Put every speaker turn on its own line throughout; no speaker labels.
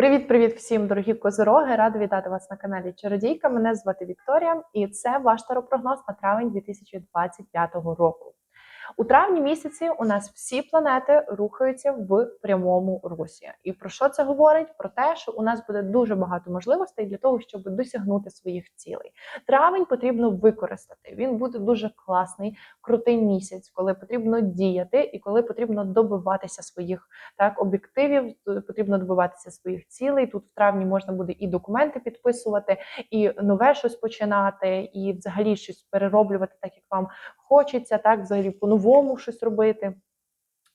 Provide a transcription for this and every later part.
Привіт-привіт всім, дорогі козороги! Рада вітати вас на каналі Чародійка. Мене звати Вікторія, і це ваш таропрогноз на травень 2025 року. У травні місяці у нас всі планети рухаються в прямому русі. І про що це говорить? Про те, що у нас буде дуже багато можливостей для того, щоб досягнути своїх цілей. Травень потрібно використати. Він буде дуже класний, крутий місяць, коли потрібно діяти і коли потрібно добиватися своїх так об'єктивів, потрібно добиватися своїх цілей. Тут в травні можна буде і документи підписувати, і нове щось починати, і взагалі щось перероблювати, так як вам хочеться, так взагалі по-новому щось робити.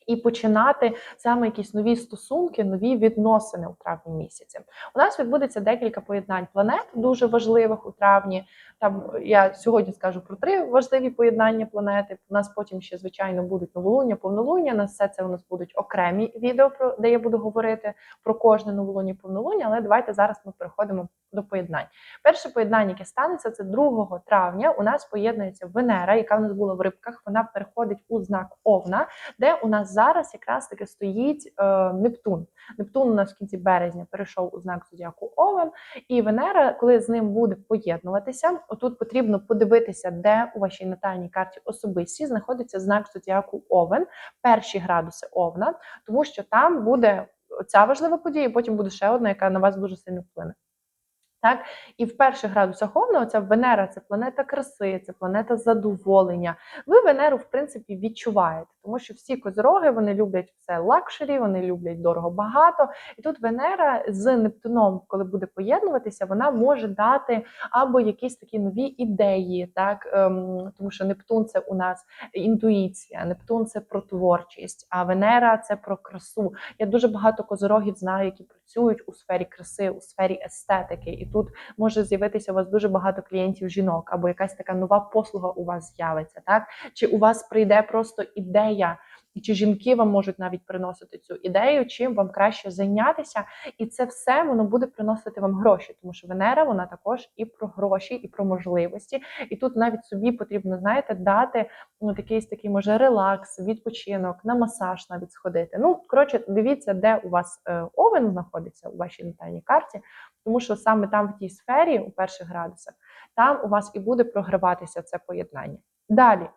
І починати саме якісь нові стосунки, нові відносини у травні місяці. У нас відбудеться декілька поєднань планет, дуже важливих у травні. Там я сьогодні скажу про три важливі поєднання планети. У нас потім ще звичайно будуть новолуння, повнолуння. На все це у нас будуть окремі відео, про де я буду говорити про кожне новолуння, повнолуння. Але давайте зараз ми переходимо до поєднань. Перше поєднання, яке станеться, це 2 травня. У нас поєднується Венера, яка в нас була в рибках. Вона переходить у знак Овна, де у нас зараз якраз таки стоїть е, Нептун. Нептун у нас в кінці березня перейшов у знак зодіаку Овен, і Венера, коли з ним буде поєднуватися, отут потрібно подивитися, де у вашій натальній карті особисті знаходиться знак зодіаку Овен, перші градуси Овна, тому що там буде ця важлива подія, і потім буде ще одна, яка на вас дуже сильно вплине. Так, і в перших градусах Овна оця Венера це планета краси, це планета задоволення. Ви Венеру, в принципі, відчуваєте, тому що всі козороги вони люблять все лакшері, вони люблять дорого багато. І тут Венера з Нептуном, коли буде поєднуватися, вона може дати або якісь такі нові ідеї, так ем, тому що Нептун це у нас інтуїція, Нептун це про творчість, а Венера це про красу. Я дуже багато козорогів знаю, які працюють у сфері краси, у сфері естетики. І тут може з'явитися у вас дуже багато клієнтів жінок, або якась така нова послуга у вас з'явиться, так? Чи у вас прийде просто ідея, чи жінки вам можуть навіть приносити цю ідею, чим вам краще зайнятися, і це все воно буде приносити вам гроші, тому що Венера вона також і про гроші, і про можливості. І тут навіть собі потрібно, знаєте, дати ну, якийсь такий може релакс, відпочинок, на масаж навіть сходити. Ну, коротше, дивіться, де у вас е, овен знаходиться у вашій натальній карті, тому що саме там в тій сфері, у перших градусах, там у вас і буде програватися це поєднання. Далі.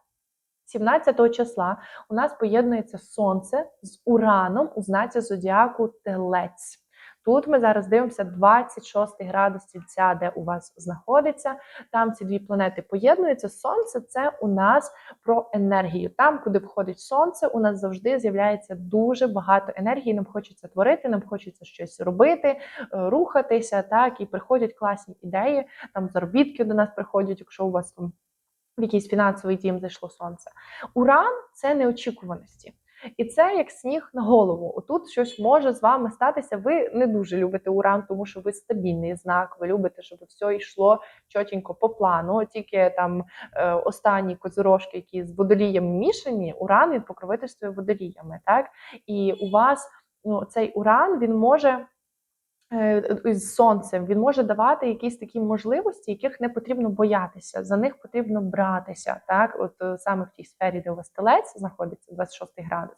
17 числа у нас поєднується сонце з ураном у знаці зодіаку Телець. Тут ми зараз дивимося 26 градус стільця, де у вас знаходиться. Там ці дві планети поєднуються. Сонце це у нас про енергію. Там, куди входить сонце, у нас завжди з'являється дуже багато енергії. Нам хочеться творити, нам хочеться щось робити, е, рухатися. Так, і приходять класні ідеї. Там заробітки до нас приходять, якщо у вас там в якийсь фінансовий дім зайшло сонце. Уран це неочікуваності. І це як сніг на голову. Отут щось може з вами статися. Ви не дуже любите уран, тому що ви стабільний знак. Ви любите, щоб все йшло чотенько по плану. Тільки там е, останні козирожки, які з водолієм мішані, уран він покровительствує водоліями. Так і у вас ну, цей уран він може. Е, з сонцем він може давати якісь такі можливості, яких не потрібно боятися, за них потрібно братися, так от е, саме в тій сфері, де у вас телець знаходиться 26 градус.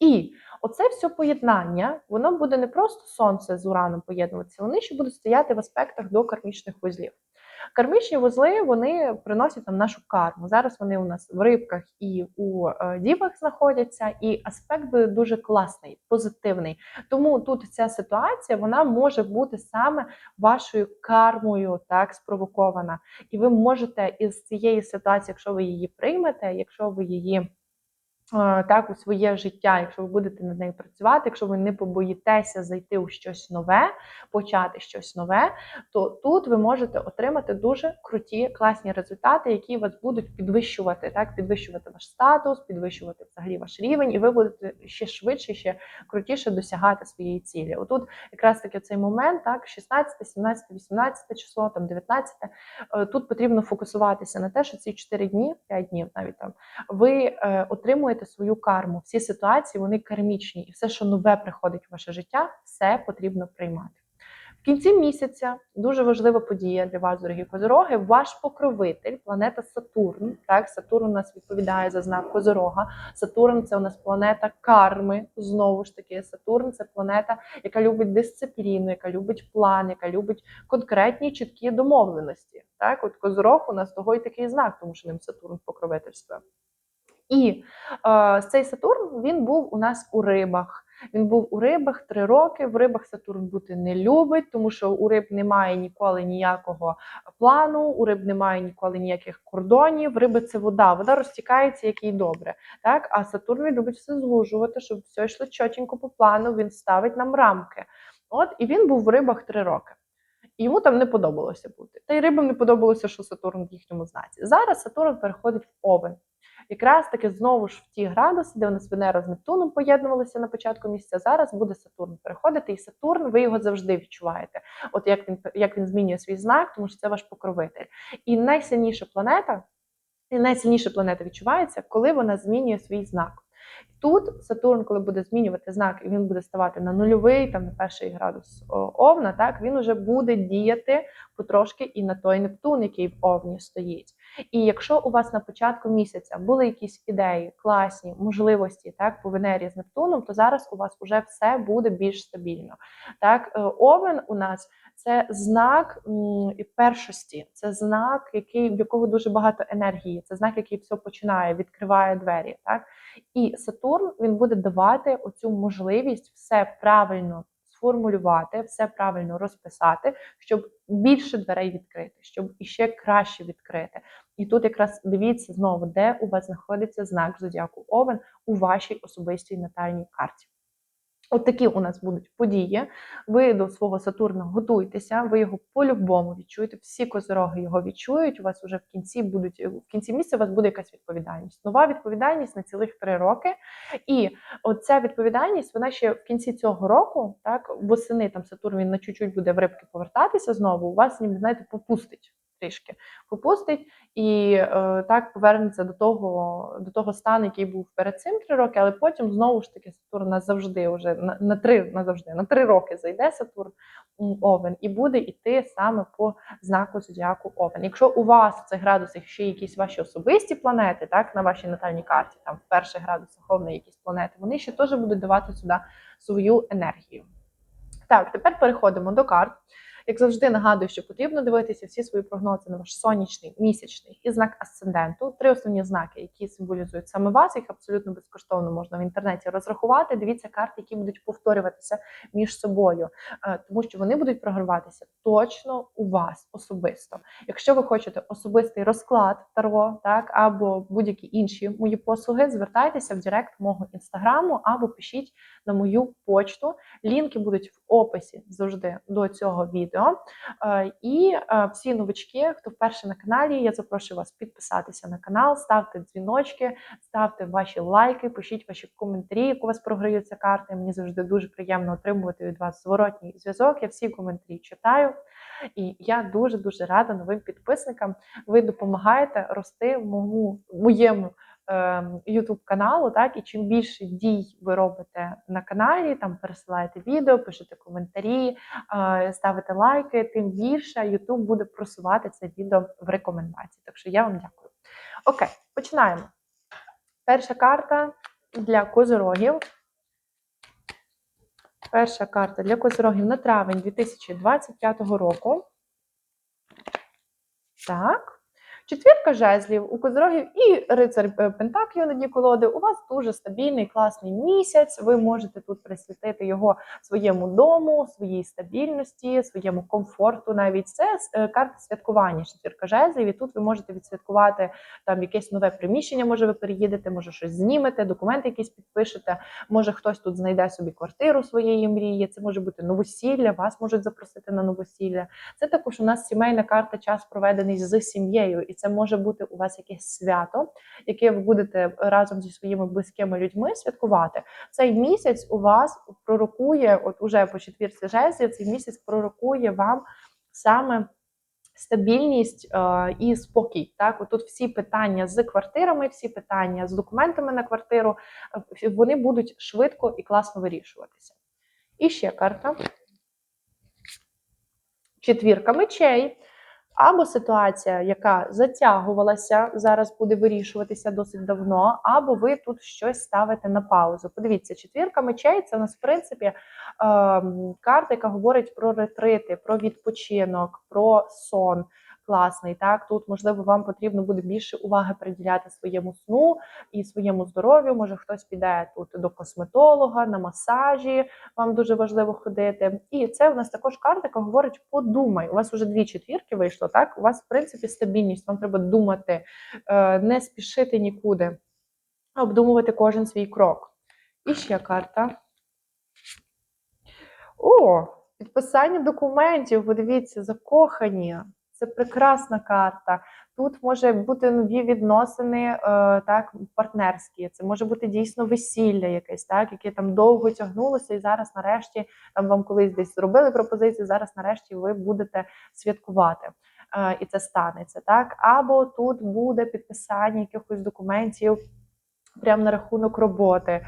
І оце все поєднання, воно буде не просто сонце з ураном поєднуватися, вони ще будуть стояти в аспектах до кармічних вузлів. Кармічні вузли вони приносять нам нашу карму. Зараз вони у нас в рибках і у е, дівах знаходяться, і аспект дуже класний, позитивний. Тому тут ця ситуація вона може бути саме вашою кармою, так спровокована. І ви можете із цієї ситуації, якщо ви її приймете, якщо ви її так, у своє життя, якщо ви будете над нею працювати, якщо ви не побоїтеся зайти у щось нове, почати щось нове, то тут ви можете отримати дуже круті, класні результати, які вас будуть підвищувати, так, підвищувати ваш статус, підвищувати взагалі ваш рівень, і ви будете ще швидше, ще крутіше досягати своєї цілі. Отут якраз таки цей момент, так, 16, 17, 18 число, там 19, е, тут потрібно фокусуватися на те, що ці 4 дні, 5 днів навіть там, ви е, отримуєте отримуєте свою карму. Всі ситуації вони кармічні, і все, що нове приходить в ваше життя, все потрібно приймати. В кінці місяця дуже важлива подія для вас, дорогі козороги. Ваш покровитель, планета Сатурн. Так, Сатурн у нас відповідає за знак Козорога. Сатурн це у нас планета карми. Знову ж таки, Сатурн це планета, яка любить дисципліну, яка любить план, яка любить конкретні чіткі домовленості. Так, от Козорог у нас того й такий знак, тому що ним Сатурн покровительствує. І е, цей Сатурн він був у нас у рибах. Він був у рибах три роки. В рибах Сатурн бути не любить, тому що у риб немає ніколи ніякого плану, у риб немає ніколи ніяких кордонів. Риби це вода, вода розтікається, як їй добре. Так, а Сатурн він любить все звужувати, щоб все йшло чотенько по плану. Він ставить нам рамки. От і він був в рибах три роки. Йому там не подобалося бути. Та й рибам не подобалося, що Сатурн в їхньому знаці. Зараз Сатурн переходить в Овен. Якраз таки знову ж в ті градуси, де у нас Венера з Нептуном поєднувалися на початку місяця, зараз буде Сатурн переходити, і Сатурн, ви його завжди відчуваєте. От як він як він змінює свій знак, тому що це ваш покровитель. І найсильніша планета, і найсильніша планета відчувається, коли вона змінює свій знак. Тут Сатурн, коли буде змінювати знак, і він буде ставати на нульовий, там на перший градус Овна, так він вже буде діяти потрошки і на той Нептун, який в Овні стоїть. І якщо у вас на початку місяця були якісь ідеї, класні можливості, так по Венері з Нептуном, то зараз у вас вже все буде більш стабільно. Так, е, Овен у нас це знак першості, це знак, який в якого дуже багато енергії, це знак, який все починає, відкриває двері. Так і Сатурн він буде давати оцю можливість все правильно сформулювати, все правильно розписати, щоб більше дверей відкрити, щоб іще краще відкрити. І тут якраз дивіться знову, де у вас знаходиться знак зодіаку Овен у вашій особистій натальній карті. От такі у нас будуть події. Ви до свого Сатурна готуйтеся, ви його по-любому відчуєте. Всі козороги його відчують. У вас вже в кінці будуть в кінці місяця у вас буде якась відповідальність. Нова відповідальність на цілих три роки. І оця відповідальність, вона ще в кінці цього року, так восени там Сатурн він на чуть-чуть буде в рибки повертатися знову. У вас ніби знаєте, попустить трішки попустить і е, так повернеться до того до того стану, який був перед цим три роки, але потім знову ж таки Сатурн назавжди вже на, на три назавжди на три роки зайде Сатурн Овен і буде йти саме по знаку зодіаку Овен. Якщо у вас в цих градусах ще якісь ваші особисті планети, так на вашій натальній карті, там в перших градусах Овна якісь планети, вони ще теж будуть давати сюди свою енергію. Так, тепер переходимо до карт. Як завжди, нагадую, що потрібно дивитися всі свої прогнози на ваш сонячний, місячний і знак асценденту. Три основні знаки, які символізують саме вас, їх абсолютно безкоштовно можна в інтернеті розрахувати. Дивіться карти, які будуть повторюватися між собою, е, тому що вони будуть програватися точно у вас особисто. Якщо ви хочете особистий розклад Таро, так або будь-які інші мої послуги, звертайтеся в Директ мого інстаграму або пишіть на мою почту. Лінки будуть в описі завжди до цього відео. Е, і е, всі новички, хто вперше на каналі, я запрошую вас підписатися на канал, ставте дзвіночки, ставте ваші лайки, пишіть ваші коментарі, як у вас програються карти. Мені завжди дуже приємно отримувати від вас зворотній зв'язок. Я всі коментарі читаю. І я дуже дуже рада новим підписникам. Ви допомагаєте рости моєму YouTube ем, каналу, так і чим більше дій ви робите на каналі, там пересилаєте відео, пишете коментарі, е, ставите лайки, тим більше YouTube буде просувати це відео в рекомендації. Так що я вам дякую. Окей, починаємо. Перша карта для козорогів. Перша карта для козорогів на травень 2025 року. Так. Четвірка жезлів у козирогів і рицар е, Пентаклів на дні колоди. У вас дуже стабільний, класний місяць. Ви можете тут присвятити його своєму дому, своїй стабільності, своєму комфорту. Навіть це е, карта святкування. Четвірка жезлів. І тут ви можете відсвяткувати там якесь нове приміщення. Може, ви переїдете, може щось знімете, документи якісь підпишете. Може хтось тут знайде собі квартиру своєї мрії. Це може бути новосілля. Вас можуть запросити на новосілля. Це також у нас сімейна карта, час проведений з сім'єю. І це може бути у вас якесь свято, яке ви будете разом зі своїми близькими людьми святкувати. Цей місяць у вас пророкує, от уже по четвірці жезлів, цей місяць пророкує вам саме. Стабільність е, і спокій. Так, тут всі питання з квартирами, всі питання з документами на квартиру, е, вони будуть швидко і класно вирішуватися. І ще карта. четвірка мечей. Або ситуація, яка затягувалася, зараз буде вирішуватися досить давно, або ви тут щось ставите на паузу. Подивіться, четвірка мечей це у нас, в принципі, ем, карта, яка говорить про ретрити, про відпочинок, про сон. Класний, так тут можливо вам потрібно буде більше уваги приділяти своєму сну і своєму здоров'ю. Може хтось піде тут до косметолога на масажі. Вам дуже важливо ходити. І це в нас також карта, яка говорить: подумай. У вас вже дві четвірки вийшло. Так, у вас в принципі стабільність. Вам треба думати, е, не спішити нікуди, обдумувати кожен свій крок. І ще карта. О, підписання документів. Подивіться, закохані. Це прекрасна карта. Тут може бути нові відносини, е, так партнерські. Це може бути дійсно весілля, якесь, так яке там довго тягнулося, і зараз, нарешті, там вам колись десь зробили пропозицію. Зараз, нарешті, ви будете святкувати. Е, і це станеться, так або тут буде підписання якихось документів. Прямо на рахунок роботи.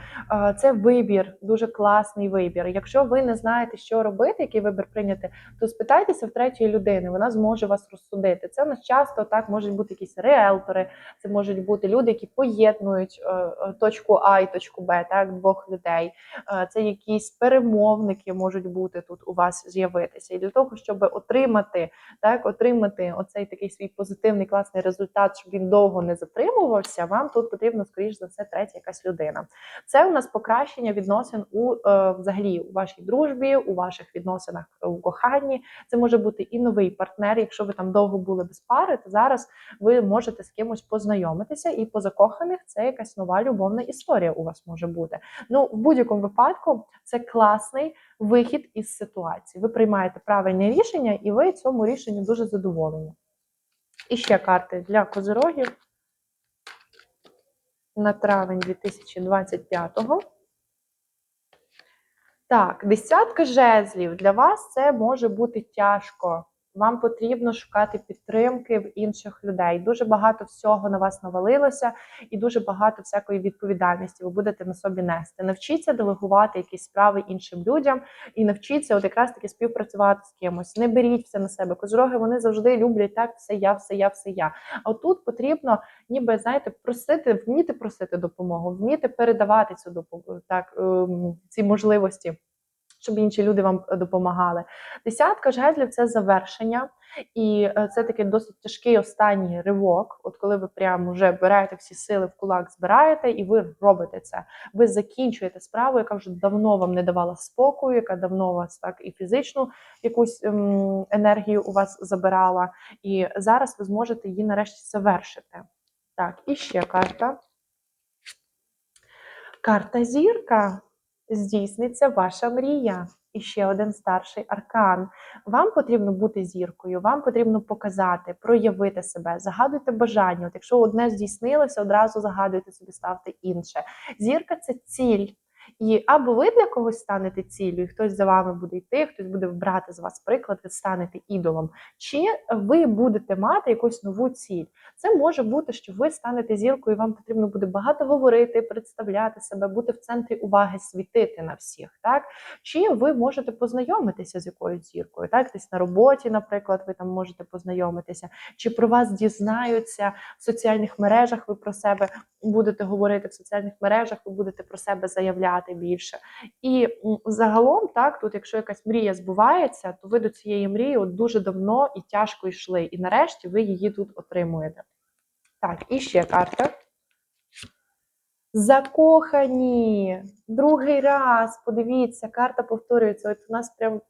Це вибір, дуже класний вибір. Якщо ви не знаєте, що робити, який вибір прийняти, то спитайтеся в третьої людини, вона зможе вас розсудити. Це у нас часто так можуть бути якісь реелтори, це можуть бути люди, які поєднують е, е, точку А і точку Б, так двох людей. Е, Це якісь перемовники можуть бути тут у вас з'явитися. І для того, щоб отримати так, отримати оцей такий свій позитивний класний результат, щоб він довго не затримувався, вам тут потрібно скоріш за все третя якась людина. Це у нас покращення відносин у е, взагалі у вашій дружбі, у ваших відносинах у коханні. Це може бути і новий партнер. Якщо ви там довго були без пари, то зараз ви можете з кимось познайомитися, і по закоханих це якась нова любовна історія у вас може бути. Ну, в будь-якому випадку це класний вихід із ситуації. Ви приймаєте правильне рішення, і ви цьому рішенню дуже задоволені. І ще карти для козирогів на травень 2025-го. Так, десятка жезлів. Для вас це може бути тяжко. Вам потрібно шукати підтримки в інших людей. Дуже багато всього на вас навалилося, і дуже багато всякої відповідальності ви будете на собі нести. Навчіться делегувати якісь справи іншим людям і навчіться от якраз таки співпрацювати з кимось. Не беріть все на себе. Козороги вони завжди люблять так, все я, все я, все я. А тут потрібно, ніби знаєте, просити, вміти просити допомогу, вміти передавати цю допомогу, так ем, ці можливості щоб інші люди вам е, допомагали. Десятка жезлів це завершення, і е, це такий досить тяжкий останній ривок. От коли ви прямо вже берете всі сили в кулак, збираєте, і ви робите це. Ви закінчуєте справу, яка вже давно вам не давала спокою, яка давно вас так і фізичну якусь ем, енергію у вас забирала. І зараз ви зможете її нарешті завершити. Так, і ще карта. Карта зірка здійсниться ваша мрія. І ще один старший аркан. Вам потрібно бути зіркою, вам потрібно показати, проявити себе, загадуйте бажання. От якщо одне здійснилося, одразу загадуйте собі, ставте інше. Зірка це ціль. І або ви для когось станете ціллю, і хтось за вами буде йти, хтось буде брати з вас приклад, ви станете ідолом, чи ви будете мати якусь нову ціль. Це може бути, що ви станете зіркою, і вам потрібно буде багато говорити, представляти себе, бути в центрі уваги, світити на всіх. Так чи ви можете познайомитися з якоюсь зіркою? Так, десь на роботі, наприклад, ви там можете познайомитися, чи про вас дізнаються в соціальних мережах. Ви про себе будете говорити в соціальних мережах, ви будете про себе заявляти більше. І загалом, так, тут, якщо якась мрія збувається, то ви до цієї мрії от дуже давно і тяжко йшли. І нарешті ви її тут отримуєте. Так, і ще карта. Закохані. Другий раз. Подивіться, карта повторюється. От у нас прям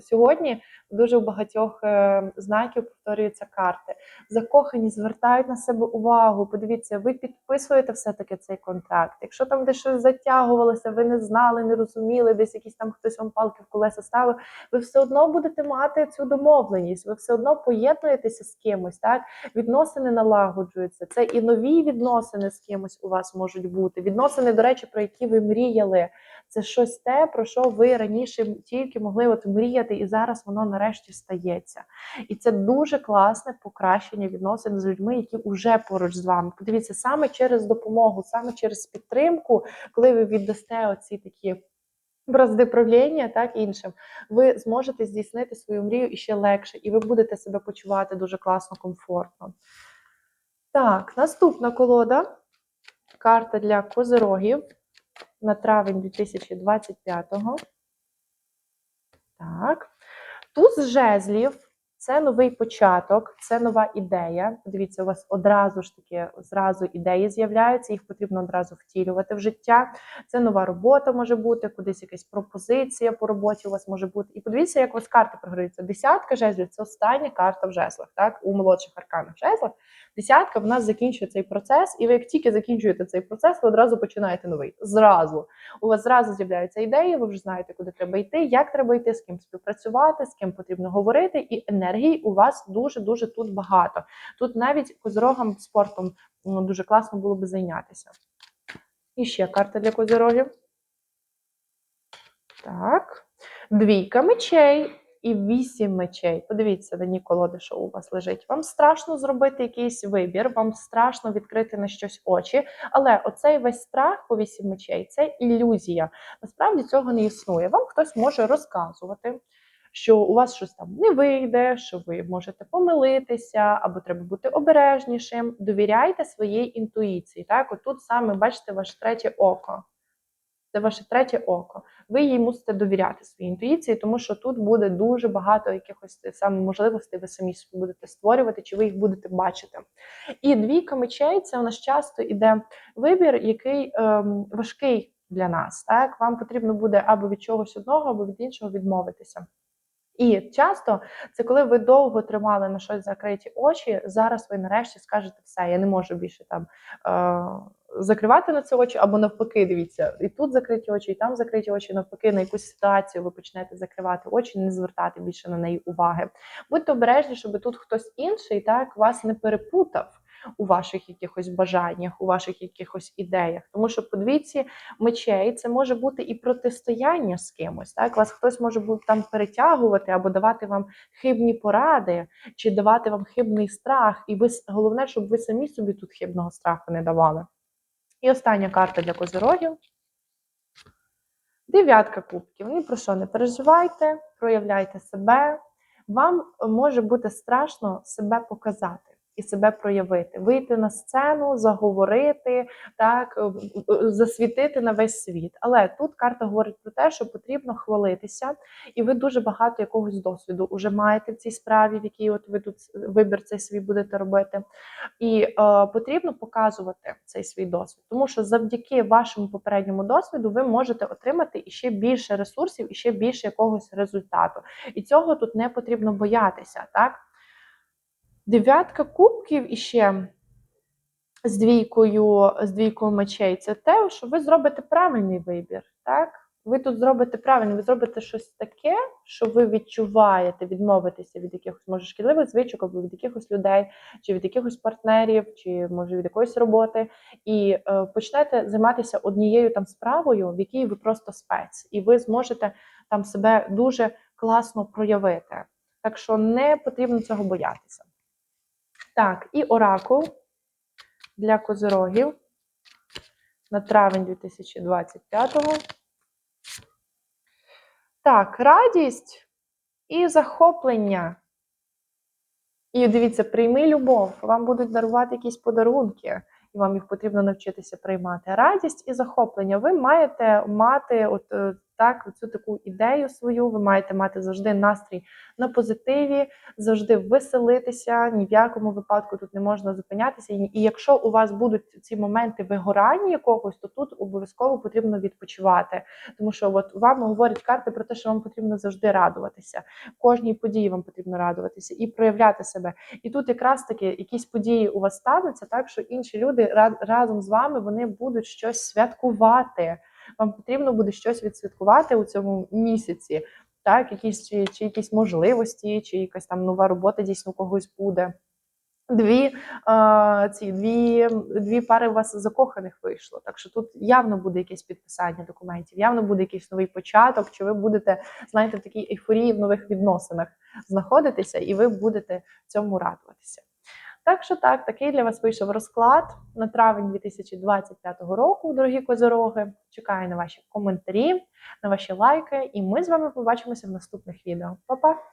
сьогодні дуже у багатьох е, знаків повторюються карти. Закохані, звертають на себе увагу. Подивіться, ви підписуєте все-таки цей контракт. Якщо там десь щось затягувалося, ви не знали, не розуміли, десь якісь там хтось вам палки в колеса ставив, ви все одно будете мати цю домовленість, ви все одно поєднуєтеся з кимось, так? Відносини налагоджуються. Це і нові відносини з кимось у вас можуть бути. Відносини, до речі, про які ви мріяли. Це щось те, про що ви раніше тільки могли от мріяти, і зараз воно нарешті стається. І це дуже класне покращення відносин з людьми, які вже поруч з вами. Подивіться, саме через допомогу, саме через підтримку, коли ви віддасте оці такі бразди правління, так іншим, ви зможете здійснити свою мрію іще легше, і ви будете себе почувати дуже класно, комфортно. Так, наступна колода. Карта для козирогів на травень 2025-го. Так. Туз жезлів це новий початок, це нова ідея. Дивіться, у вас одразу ж таки зразу ідеї з'являються, їх потрібно одразу втілювати в життя. Це нова робота може бути, кудись якась пропозиція по роботі у вас може бути. І подивіться, як у вас карти програються. Десятка жезлів це остання карта в жезлах, так, у молодших арканах жезлах. Десятка в нас закінчує цей процес, і ви як тільки закінчуєте цей процес, ви одразу починаєте новий. Зразу. У вас зразу з'являються ідеї, ви вже знаєте, куди треба йти, як треба йти, з ким співпрацювати, з ким потрібно говорити, і енергії у вас дуже-дуже тут багато. Тут навіть козирогам спортом ну, дуже класно було би зайнятися. І ще карта для козирогів. Так. Двійка мечей і вісім мечей. Подивіться на колоди, що у вас лежить. Вам страшно зробити якийсь вибір, вам страшно відкрити на щось очі. Але оцей весь страх по вісім мечей це ілюзія. Насправді цього не існує. Вам хтось може розказувати. Що у вас щось там не вийде, що ви можете помилитися, або треба бути обережнішим. Довіряйте своїй інтуїції. Так, от тут саме бачите ваше третє око. Це ваше третє око. Ви їй мусите довіряти своїй інтуїції, тому що тут буде дуже багато якихось саме можливостей, ви самі будете створювати, чи ви їх будете бачити. І двійка мечей це у нас часто іде вибір, який ем, важкий для нас. Так, вам потрібно буде або від чогось одного, або від іншого відмовитися. І часто це коли ви довго тримали на щось закриті очі. Зараз ви нарешті скажете все, я не можу більше там е, закривати на це очі, або навпаки, дивіться, і тут закриті очі, і там закриті очі, навпаки, на якусь ситуацію ви почнете закривати очі, не звертати більше на неї уваги. Будьте обережні, щоб тут хтось інший так вас не перепутав. У ваших якихось бажаннях, у ваших якихось ідеях, тому що по двійці мечей це може бути і протистояння з кимось. Так, вас хтось може бути там перетягувати або давати вам хибні поради, чи давати вам хибний страх. І ви головне, щоб ви самі собі тут хибного страху не давали. І остання карта для козирогів. Дев'ятка кубків. Ні про що не переживайте, проявляйте себе. Вам може бути страшно себе показати і себе проявити, вийти на сцену, заговорити, так засвітити на весь світ. Але тут карта говорить про те, що потрібно хвалитися, і ви дуже багато якогось досвіду вже маєте в цій справі, в якій от ви тут вибір цей свій будете робити. І е, потрібно показувати цей свій досвід, тому що завдяки вашому попередньому досвіду ви можете отримати іще більше ресурсів, і ще більше якогось результату. І цього тут не потрібно боятися, так? Дев'ятка кубків іще з двійкою, з двійкою мечей це те, що ви зробите правильний вибір. так? Ви тут зробите правильно, ви зробите щось таке, що ви відчуваєте відмовитися від якихось може шкідливих звичок, або від якихось людей, чи від якихось партнерів, чи може від якоїсь роботи, і е, почнете займатися однією там справою, в якій ви просто спец, і ви зможете там себе дуже класно проявити. Так що не потрібно цього боятися. Так, і оракул для козирогів на травень 2025-го. Так, радість і захоплення. І дивіться, прийми любов, вам будуть дарувати якісь подарунки, і вам їх потрібно навчитися приймати. Радість і захоплення. Ви маєте мати от е, так, цю таку ідею свою, ви маєте мати завжди настрій на позитиві, завжди веселитися. Ні в якому випадку тут не можна зупинятися. І якщо у вас будуть ці моменти вигорання якогось, то тут обов'язково потрібно відпочивати. Тому що от вам говорять карти про те, що вам потрібно завжди радуватися. Кожній події вам потрібно радуватися і проявляти себе. І тут якраз таки якісь події у вас стануться, так що інші люди разом з вами вони будуть щось святкувати вам потрібно буде щось відсвяткувати у цьому місяці, так, якісь чи, чи якісь можливості, чи якась там нова робота дійсно у когось буде. Дві е, ці дві дві пари у вас закоханих вийшло. Так що тут явно буде якесь підписання документів, явно буде якийсь новий початок, чи ви будете, знаєте, в такій ейфорії в нових відносинах знаходитися, і ви будете цьому радуватися. Так що так, такий для вас вийшов розклад на травень 2025 року, дорогі козороги. Чекаю на ваші коментарі, на ваші лайки, і ми з вами побачимося в наступних відео. Па-па!